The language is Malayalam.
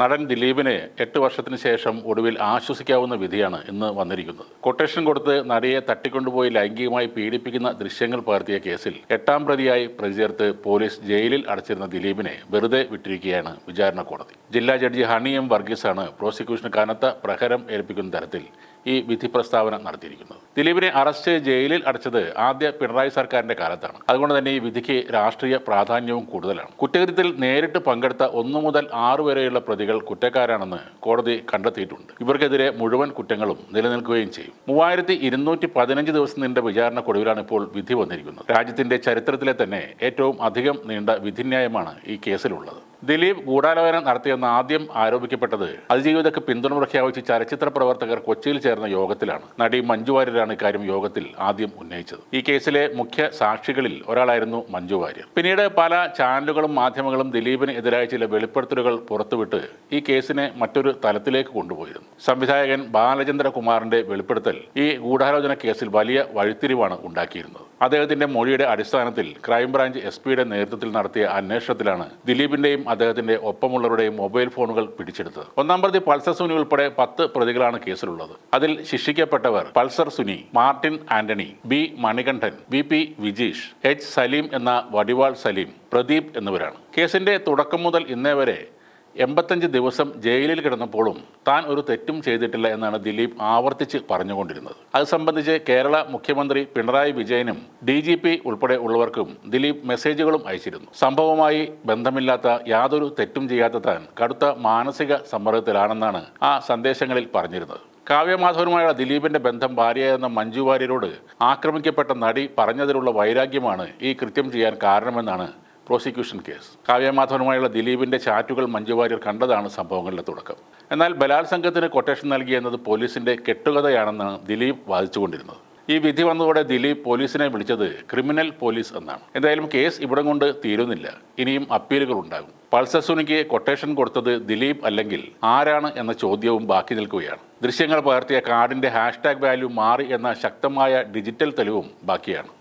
നടൻ ദിലീപിനെ എട്ട് വർഷത്തിന് ശേഷം ഒടുവിൽ ആശ്വസിക്കാവുന്ന വിധിയാണ് ഇന്ന് വന്നിരിക്കുന്നത്. കൊട്ടേഷൻ കൊടുത്ത് നടിയെ തട്ടിക്കൊണ്ടുപോയി ലൈംഗികമായി പീഡിപ്പിക്കുന്ന ദൃശ്യങ്ങൾ പകർത്തിയ കേസിൽ എട്ടാം പ്രതിയായി പ്രതി ചേർത്ത് പോലീസ് ജയിലിൽ അടച്ചിരുന്ന ദിലീപിനെ വെറുതെ വിട്ടിരിക്കുകയാണ് വിചാരണ കോടതി. ജില്ലാ ജഡ്ജി ഹണി എം വർഗീസാണ് പ്രോസിക്യൂഷന് കനത്ത പ്രഹരം ഏൽപ്പിക്കുന്ന തരത്തിൽ ഈ വിധി പ്രസ്താവന നടത്തിയിരിക്കുന്നത്. ദിലീപിനെ അറസ്റ്റ് ജയിലിൽ അടച്ചത് ആദ്യ പിണറായി സർക്കാരിന്റെ കാലത്താണ്. അതുകൊണ്ട് തന്നെ ഈ വിധിക്ക് രാഷ്ട്രീയ പ്രാധാന്യവും കൂടുതലാണ്. കുറ്റകൃത്യത്തിൽ നേരിട്ട് പങ്കെടുത്ത ഒന്നു മുതൽ ആറ് വരെയുള്ള പ്രതികൾ കുറ്റക്കാരാണെന്ന് കോടതി കണ്ടെത്തിയിട്ടുണ്ട്. ഇവർക്കെതിരെ മുഴുവൻ കുറ്റങ്ങളും നിലനിൽക്കുകയും ചെയ്യും. മൂവായിരത്തി ഇരുന്നൂറ്റി പതിനഞ്ച് ദിവസം നീണ്ട വിചാരണക്കൊടുവിലാണ് ഇപ്പോൾ വിധി വന്നിരിക്കുന്നത്. രാജ്യത്തിന്റെ ചരിത്രത്തിലെ തന്നെ ഏറ്റവും അധികം നീണ്ട വിധിന്യായമാണ് ഈ കേസിലുള്ളത്. ദിലീപ് ഗൂഢാലോചന നടത്തിയെന്ന് ആദ്യം ആരോപിക്കപ്പെട്ടത് അതിജീവിതക്ക് പിന്തുണ പ്രഖ്യാപിച്ച് ചലച്ചിത്ര പ്രവർത്തകർ കൊച്ചിയിൽ ചേർന്ന യോഗത്തിലാണ്. നടി മഞ്ജു വാര്യരാണ് ഇക്കാര്യം യോഗത്തിൽ ആദ്യം ഉന്നയിച്ചത്. ഈ കേസിലെ മുഖ്യ സാക്ഷികളിൽ ഒരാളായിരുന്നു മഞ്ജു വാര്യർ. പിന്നീട് പല ചാനലുകളും മാധ്യമങ്ങളും ദിലീപിന് എതിരായ ചില വെളിപ്പെടുത്തലുകൾ പുറത്തുവിട്ട് ഈ കേസിനെ മറ്റൊരു തലത്തിലേക്ക് കൊണ്ടുപോയിരുന്നു. സംവിധായകൻ ബാലചന്ദ്രകുമാറിന്റെ വെളിപ്പെടുത്തൽ ഈ ഗൂഢാലോചന കേസിൽ വലിയ വഴിത്തിരിവാണ് ഉണ്ടാക്കിയിരുന്നത്. അദ്ദേഹത്തിന്റെ മൊഴിയുടെ അടിസ്ഥാനത്തിൽ ക്രൈംബ്രാഞ്ച് എസ് പിയുടെ നേതൃത്വത്തിൽ നടത്തിയ അന്വേഷണത്തിലാണ് ദിലീപിന്റെയും അദ്ദേഹത്തിന്റെ ഒപ്പമുള്ളവരുടെയും മൊബൈൽ ഫോണുകൾ പിടിച്ചെടുത്തത്. ഒന്നാം പ്രതി പൾസർ സുനി ഉൾപ്പെടെ പത്ത് പ്രതികളാണ് കേസിലുള്ളത്. അതിൽ ശിക്ഷിക്കപ്പെട്ടവർ Pulsar Suni Martin Antony B Manikandan B P Vijeesh H Saleem എന്ന വടിവാൾ സലീം പ്രദീപ് എന്നിവരാണ്. കേസിന്റെ തുടക്കം മുതൽ ഇന്നേ വരെ എൺപത്തഞ്ച് ദിവസം ജയിലിൽ കിടന്നപ്പോഴും താൻ ഒരു തെറ്റും ചെയ്തിട്ടില്ല എന്നാണ് ദിലീപ് ആവർത്തിച്ച് പറഞ്ഞുകൊണ്ടിരുന്നത്. അത് സംബന്ധിച്ച് കേരള മുഖ്യമന്ത്രി പിണറായി വിജയനും ഡി ജി പി ഉൾപ്പെടെ ഉള്ളവർക്കും ദിലീപ് മെസ്സേജുകളും അയച്ചിരുന്നു. സംഭവവുമായി ബന്ധമില്ലാത്ത യാതൊരു തെറ്റും ചെയ്യാത്ത താൻ കടുത്ത മാനസിക സമ്മർദ്ദത്തിലാണെന്നാണ് ആ സന്ദേശങ്ങളിൽ പറഞ്ഞിരുന്നത്. കാവ്യമാധവനുമായുള്ള ദിലീപിന്റെ ബന്ധം ഭാര്യയായിരുന്ന മഞ്ജു വാര്യരോട് ആക്രമിക്കപ്പെട്ട നടി പറഞ്ഞതിലുള്ള വൈരാഗ്യമാണ് ഈ കൃത്യം ചെയ്യാൻ കാരണമെന്നാണ് പ്രോസിക്യൂഷൻ കേസ്. കാവ്യമാധവനുമായുള്ള ദിലീപിന്റെ ചാറ്റുകൾ മഞ്ജു വാര്യർ കണ്ടതാണ് സംഭവങ്ങളുടെ തുടക്കം. എന്നാൽ ബലാത്സംഗത്തിന് കൊട്ടേഷൻ നൽകി എന്നത് പോലീസിന്റെ കെട്ടുകഥയാണെന്നാണ് ദിലീപ് വാദിച്ചുകൊണ്ടിരുന്നത്. ഈ വിധി വന്നതോടെ ദിലീപ് പോലീസിനെ വിളിച്ചത് ക്രിമിനൽ പോലീസ് എന്നാണ്. എന്തായാലും കേസ് ഇവിടം കൊണ്ട് തീരുന്നില്ല. ഇനിയും അപ്പീലുകൾ ഉണ്ടാകും. പൾസർ സുനിക്ക് കൊട്ടേഷൻ കൊടുത്തത് ദിലീപ് അല്ലെങ്കിൽ ആരാണ് എന്ന ചോദ്യവും ബാക്കി നിൽക്കുകയാണ്. ദൃശ്യങ്ങൾ പകർത്തിയ കാർഡിന്റെ ഹാഷ്ടാഗ് വാല്യൂ മാറി എന്ന ശക്തമായ ഡിജിറ്റൽ തെളിവും ബാക്കിയാണ്.